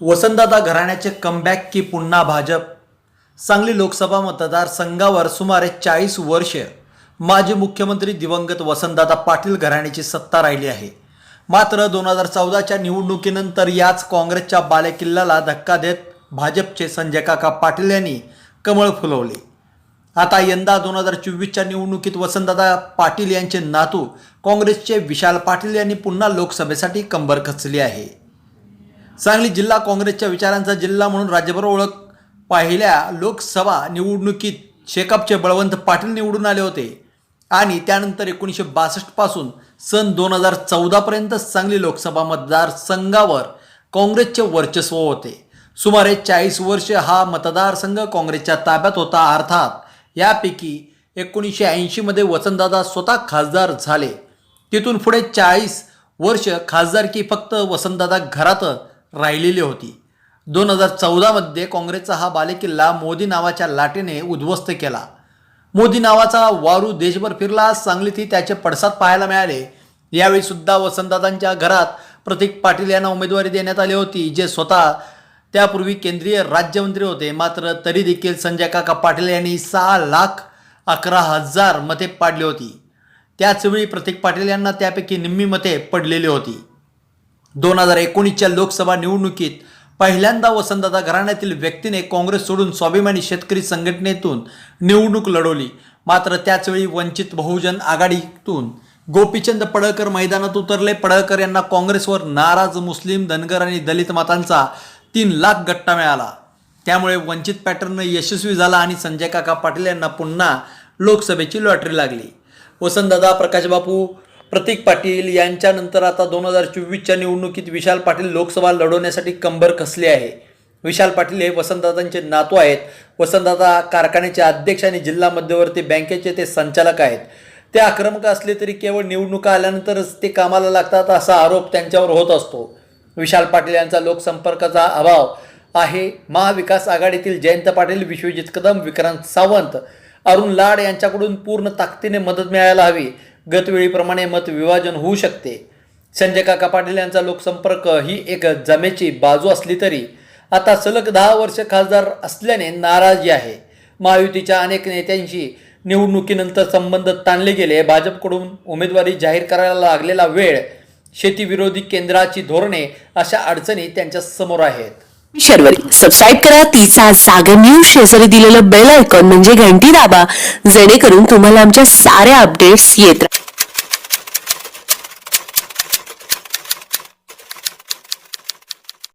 वसंतदादा घराण्याचे कमबॅक की पुन्हा भाजप. सांगली लोकसभा मतदारसंघावर सुमारे चाळीस वर्ष. माजी मुख्यमंत्री दिवंगत वसंतदादा पाटील घराण्याची सत्ता राहिली आहे. मात्र दोन हजार चौदाच्या निवडणुकीनंतर याच काँग्रेसच्या बालेकिल्ल्याला धक्का देत भाजपचे संजय काका पाटील यांनी कमळ फुलवले. आता यंदा दोन हजार चोवीसच्या निवडणुकीत वसंतदादा पाटील यांचे नातू काँग्रेसचे विशाल पाटील यांनी पुन्हा लोकसभेसाठी कंबर खचली आहे. सांगली जिल्हा काँग्रेसच्या विचारांचा जिल्हा म्हणून राज्यभर ओळख पाहिल्या. लोकसभा निवडणुकीत शेकापचे बळवंत पाटील निवडून आले होते. आणि त्यानंतर एकोणीसशे बासष्टपासून सन दोन हजार चौदापर्यंत सांगली लोकसभा मतदारसंघावर काँग्रेसचे वर्चस्व होते. सुमारे चाळीस वर्ष हा मतदारसंघ काँग्रेसच्या ताब्यात होता. अर्थात यापैकी एकोणीसशे ऐंशीमध्ये वसंतदादा स्वतः खासदार झाले. तिथून पुढे चाळीस वर्ष खासदारकी फक्त वसंतदादा घरात राहिलेली होती. दोन हजार चौदामध्ये काँग्रेसचा हा बालेकिल्ला मोदी नावाच्या लाटेने उद्ध्वस्त केला. मोदी नावाचा वारू देशभर फिरला सांगलीतही त्याचे पडसाद पाहायला मिळाले. यावेळी सुद्धा वसंतदादांच्या घरात प्रतीक पाटील यांना उमेदवारी देण्यात आली होती जे स्वतः त्यापूर्वी केंद्रीय राज्यमंत्री होते. मात्र तरी देखील संजय काका पाटील यांनी सहा लाख अकरा हजार मते पाडली होती. त्याचवेळी प्रतीक पाटील यांना त्यापैकी निम्मी मते पडलेली होती. दोन हजार एकोणीसच्या लोकसभा निवडणुकीत पहिल्यांदा वसंतदादा घराण्यातील व्यक्तीने काँग्रेस सोडून स्वाभिमानी शेतकरी संघटनेतून निवडणूक लढवली. मात्र त्याचवेळी वंचित बहुजन आघाडीतून गोपीचंद पडळकर मैदानात उतरले. पडळकर यांना काँग्रेसवर नाराज मुस्लिम धनगर आणि दलित मतांचा तीन लाख गट्टा मिळाला. त्यामुळे वंचित पॅटर्न यशस्वी झाला आणि संजय काका पाटील यांना पुन्हा लोकसभेची लॉटरी लागली. वसंतदादा प्रकाशबापू प्रतीक पाटील यांच्यानंतर आता दोन हजार चोवीसच्या निवडणुकीत विशाल पाटील लोकसभा लढवण्यासाठी कंबर कसले आहे. विशाल पाटील हे वसंतदादांचे नातू आहेत. वसंतदादा कारखान्याचे अध्यक्ष आणि जिल्हा मध्यवर्ती बँकेचे ते संचालक आहेत. ते आक्रमक असले तरी केवळ निवडणुका आल्यानंतरच ते कामाला लागतात असा आरोप त्यांच्यावर होत असतो. विशाल पाटील यांचा लोकसंपर्काचा अभाव आहे. महाविकास आघाडीतील जयंत पाटील विश्वजित कदम विक्रांत सावंत अरुण लाड यांच्याकडून पूर्ण ताकदीने मदत मिळायला हवी. गतवेळीप्रमाणे मत विभाजन होऊ शकते. संजय काका पाटील यांचा लोकसंपर्क ही एक जमेची बाजू असली तरी आता सलग दहा वर्ष खासदार असल्याने नाराजी आहे. महायुतीच्या अनेक नेत्यांशी निवडणुकीनंतर संबंध ताणले गेले. भाजपकडून उमेदवारी जाहीर करायला लागलेला वेळ शेतीविरोधी केंद्राची धोरणे अशा अडचणी त्यांच्यासमोर आहेत. शर्वरी. सबस्क्राईब करा. तिचा जागर न्यूज शेजारी दिलेलं बेल आयकॉन म्हणजे घंटी दाबा. जेणेकरून तुम्हाला आमच्या साऱ्या अपडेट्स येत